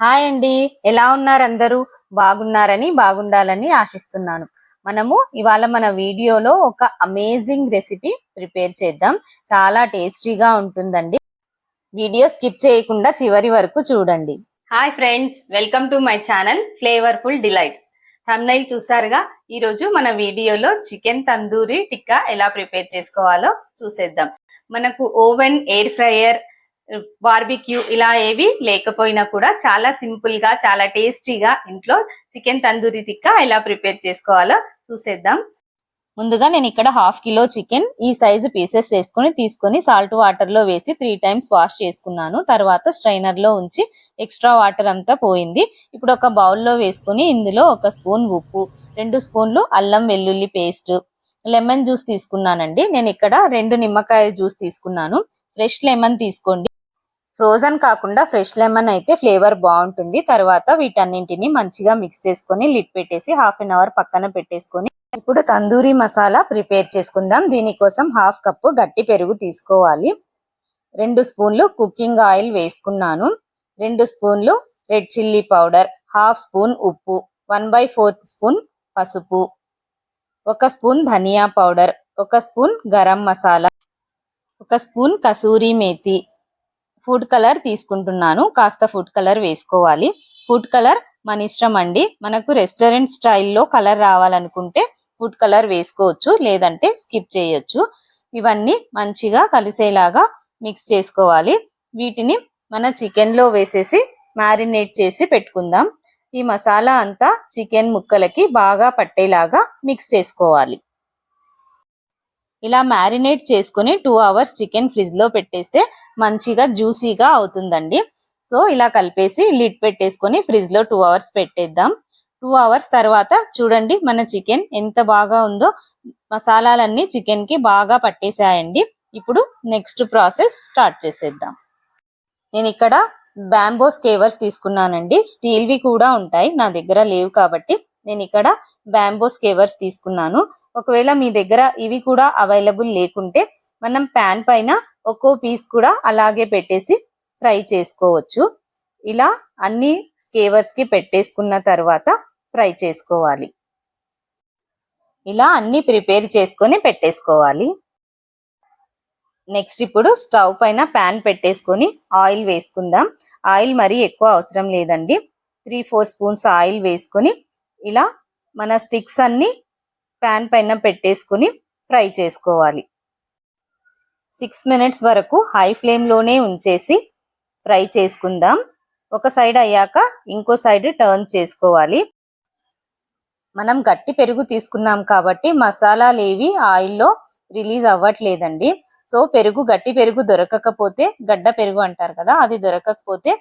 Hi అండి. ఎలా ఉన్నారు అందరూ బాగున్నారని బాగుండాలని ఆశిస్తున్నాను. మనము ఇవాళ మన వీడియోలో ఒక అమేజింగ్ రెసిపీ ప్రిపేర్ చేద్దాం. చాలా టేస్టీగా ఉంటుందండి. వీడియో స్కిప్ చేయకుండా చివరి వరకు చూడండి. Hi friends welcome to my channel flavourful delights. Thumbnail చూసారుగా? ఈరోజు మన వీడియోలో చికెన్ తందూరి టిక్కా ఎలా ప్రిపేర్ చేసుకోవాలో చూసేద్దాం. మనకు ఓవెన్ ఎయిర్ ఫ్రైయర్ బార్బిక్యూ ఇలా ఏవి లేకపోయినా కూడా చాలా సింపుల్గా చాలా టేస్టీగా ఇంట్లో చికెన్ తందూరి తిక్క ఎలా ప్రిపేర్ చేసుకోవాలో చూసేద్దాం. ముందుగా నేను ఇక్కడ హాఫ్ కిలో చికెన్ ఈ సైజు పీసెస్ వేసుకుని తీసుకొని సాల్ట్ వాటర్లో వేసి త్రీ టైమ్స్ వాష్ చేసుకున్నాను. తర్వాత స్ట్రైనర్లో ఉంచి ఎక్స్ట్రా వాటర్ అంతా పోయింది. ఇప్పుడు ఒక బౌల్లో వేసుకుని ఇందులో ఒక స్పూన్ ఉప్పు రెండు స్పూన్లు అల్లం వెల్లుల్లి పేస్ట్ లెమన్ జ్యూస్ తీసుకున్నానండి. నేను ఇక్కడ రెండు నిమ్మకాయ జ్యూస్ తీసుకున్నాను. ఫ్రెష్ లెమన్ తీసుకోండి. ఫ్రోజన్ కాకుండా ఫ్రెష్ లెమన్ అయితే ఫ్లేవర్ బాగుంటుంది. తర్వాత వీటన్నింటిని మంచిగా మిక్స్ చేసుకొని లిడ్ పెట్టేసి హాఫ్ అన్ అవర్ పక్కన పెట్టేసుకొని ఇప్పుడు తందూరి మసాలా ప్రిపేర్ చేసుకుందాం. దీనికోసం హాఫ్ కప్పు గట్టి పెరుగు తీసుకోవాలి. రెండు స్పూన్లు కుకింగ్ ఆయిల్ వేసుకున్నాను. రెండు స్పూన్లు red chilli powder half spoon ఉప్పు వన్ బై ఫోర్త్ స్పూన్ పసుపు ఒక స్పూన్ ధనియా పౌడర్ ఒక స్పూన్ గరం మసాలా ఒక spoon kasuri methi food colour తీసుకుంటున్నాను. కాస్త ఫుడ్ కలర్ వేసుకోవాలి. ఫుడ్ కలర్ మన ఇష్టం అండి. మనకు రెస్టారెంట్ స్టైల్లో కలర్ రావాలనుకుంటే ఫుడ్ కలర్ వేసుకోవచ్చు. లేదంటే స్కిప్ చేయొచ్చు. ఇవన్నీ మంచిగా కలిసేలాగా మిక్స్ చేసుకోవాలి. వీటిని మన చికెన్లో వేసేసి మ్యారినేట్ చేసి పెట్టుకుందాం. ఈ మసాలా అంతా చికెన్ ముక్కలకి బాగా పట్టేలాగా మిక్స్ చేసుకోవాలి. ఇలా మ్యారినేట్ చేసుకుని టూ అవర్స్ చికెన్ ఫ్రిడ్జ్లో పెట్టేస్తే మంచిగా జ్యూసీగా అవుతుందండి. సో ఇలా కలిపేసి లిడ్ పెట్టేసుకొని ఫ్రిడ్జ్లో టూ అవర్స్ పెట్టేద్దాం. టూ అవర్స్ తర్వాత చూడండి మన చికెన్ ఎంత బాగా ఉందో. మసాలాలన్నీ చికెన్కి బాగా పట్టేసాయండి ఇప్పుడు నెక్స్ట్ ప్రాసెస్ స్టార్ట్ చేసేద్దాం. నేను ఇక్కడ బ్యాంబో స్కేవర్స్ తీసుకున్నానండి. స్టీల్వి కూడా ఉంటాయి. నా దగ్గర లేవు కాబట్టి నేను ఇక్కడ బ్యాంబో స్కేవర్స్ తీసుకున్నాను. ఒకవేళ మీ దగ్గర ఇవి కూడా అవైలబుల్ లేకుంటే మనం ప్యాన్ పైన ఒక్కో పీస్ కూడా అలాగే పెట్టేసి ఫ్రై చేసుకోవచ్చు. ఇలా అన్ని స్కేవర్స్కి పెట్టేసుకున్న తర్వాత ఫ్రై చేసుకోవాలి. ఇలా అన్ని ప్రిపేర్ చేసుకొని పెట్టేసుకోవాలి. నెక్స్ట్ ఇప్పుడు స్టవ్ పైన ప్యాన్ పెట్టేసుకొని ఆయిల్ వేసుకుందాం. ఆయిల్ మరీ ఎక్కువ అవసరం లేదండి. త్రీ ఫోర్ స్పూన్స్ ఆయిల్ వేసుకొని ఇలా మన స్టిక్స్ అన్ని ప్యాన్ పైన పెట్టేసుకుని ఫ్రై చేసుకోవాలి. సిక్స్ మినిట్స్ వరకు హై ఫ్లేమ్లోనే ఉంచేసి ఫ్రై చేసుకుందాం. ఒక సైడ్ అయ్యాక ఇంకో సైడ్ టర్న్ చేసుకోవాలి. మనం గట్టి పెరుగు తీసుకున్నాం కాబట్టి మసాలాలు ఏవి ఆయిల్లో రిలీజ్ అవ్వట్లేదండి. సో పెరుగు గట్టి పెరుగు దొరకకపోతే గడ్డ పెరుగు అంటారు కదా అది దొరకకపోతే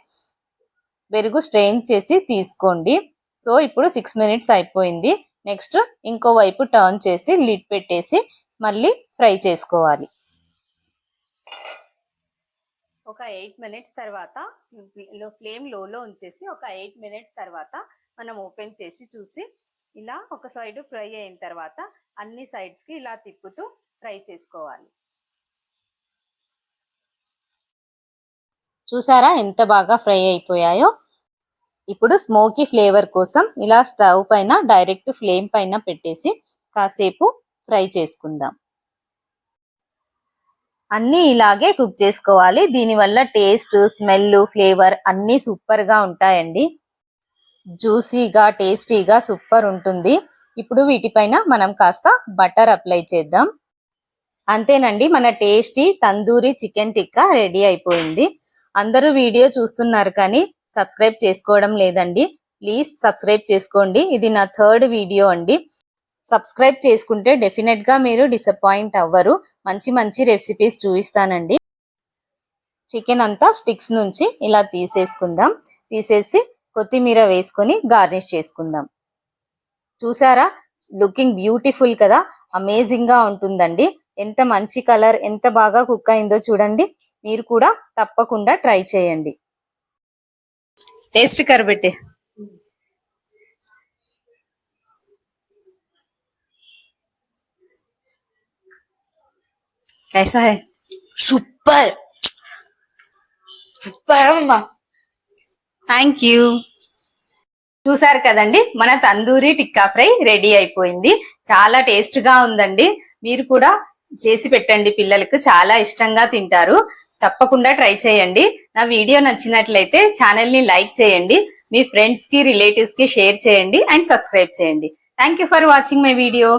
పెరుగు స్ట్రెయిన్ చేసి తీసుకోండి. సో ఇప్పుడు సిక్స్ మినిట్స్ అయిపోయింది. నెక్స్ట్ ఇంకో వైపు టర్న్ చేసి లిడ్ పెట్టేసి మళ్ళీ ఫ్రై చేసుకోవాలి. ఒక ఎయిట్ మినిట్స్ తర్వాత ఫ్లేమ్ లోలో ఉంచేసి ఒక ఎయిట్ మినిట్స్ తర్వాత మనం ఓపెన్ చేసి చూసి ఇలా ఒక సైడ్ ఫ్రై అయిన తర్వాత అన్ని సైడ్స్కి ఇలా తిప్పుతూ ఫ్రై చేసుకోవాలి. చూసారా ఎంత బాగా ఫ్రై అయిపోయాయో? ఇప్పుడు స్మోకీ ఫ్లేవర్ కోసం ఇలా స్టవ్ పైన డైరెక్ట్ ఫ్లేమ్ పైన పెట్టేసి కాసేపు ఫ్రై చేసుకుందాం. అన్నీ ఇలాగే కుక్ చేసుకోవాలి. దీనివల్ల టేస్ట్ స్మెల్ ఫ్లేవర్ అన్నీ సూపర్గా ఉంటాయండి. జ్యూసీగా టేస్టీగా సూపర్ ఉంటుంది. ఇప్పుడు వీటిపైన మనం కాస్త బటర్ అప్లై చేద్దాం. అంతేనండి మన tasty tandoori chicken tikka ready అయిపోయింది. అందరూ వీడియో చూస్తున్నారు కానీ సబ్స్క్రైబ్ చేసుకోవడం లేదండి. ప్లీజ్ సబ్స్క్రైబ్ చేసుకోండి. ఇది నా థర్డ్ వీడియో అండి. సబ్స్క్రైబ్ చేసుకుంటే డెఫినెట్గా మీరు డిసప్పాయింట్ అవ్వరు. మంచి మంచి రెసిపీస్ చూపిస్తానండి. చికెన్ అంతా స్టిక్స్ నుంచి ఇలా తీసేసుకుందాం. తీసేసి కొత్తిమీర వేసుకొని గార్నిష్ చేసుకుందాం. చూసారా? లుకింగ్ బ్యూటిఫుల్ కదా. అమేజింగ్గా ఉంటుందండి. ఎంత మంచి కలర్ ఎంత బాగా కుక్ అయిందో చూడండి. మీరు కూడా తప్పకుండా ట్రై చేయండి. टेस्ट कर बेटे कैसा है సూపర్ సూపర్ అమ్మా థ్యాంక్ యూ చూసారు కదండి మన తందూరి టిక్కా ఫ్రై రెడీ అయిపోయింది చాలా టేస్ట్ గా ఉందండి మీరు కూడా చేసి పెట్టండి పిల్లలకు చాలా ఇష్టంగా తింటారు తప్పకుండా ట్రై చేయండి. నా వీడియో నచ్చినట్లయితే ఛానల్ని లైక్ చేయండి. మీ ఫ్రెండ్స్కి రిలేటివ్స్కి షేర్ చేయండి. అండ్ సబ్స్క్రైబ్ చేయండి. Thank you for watching my video.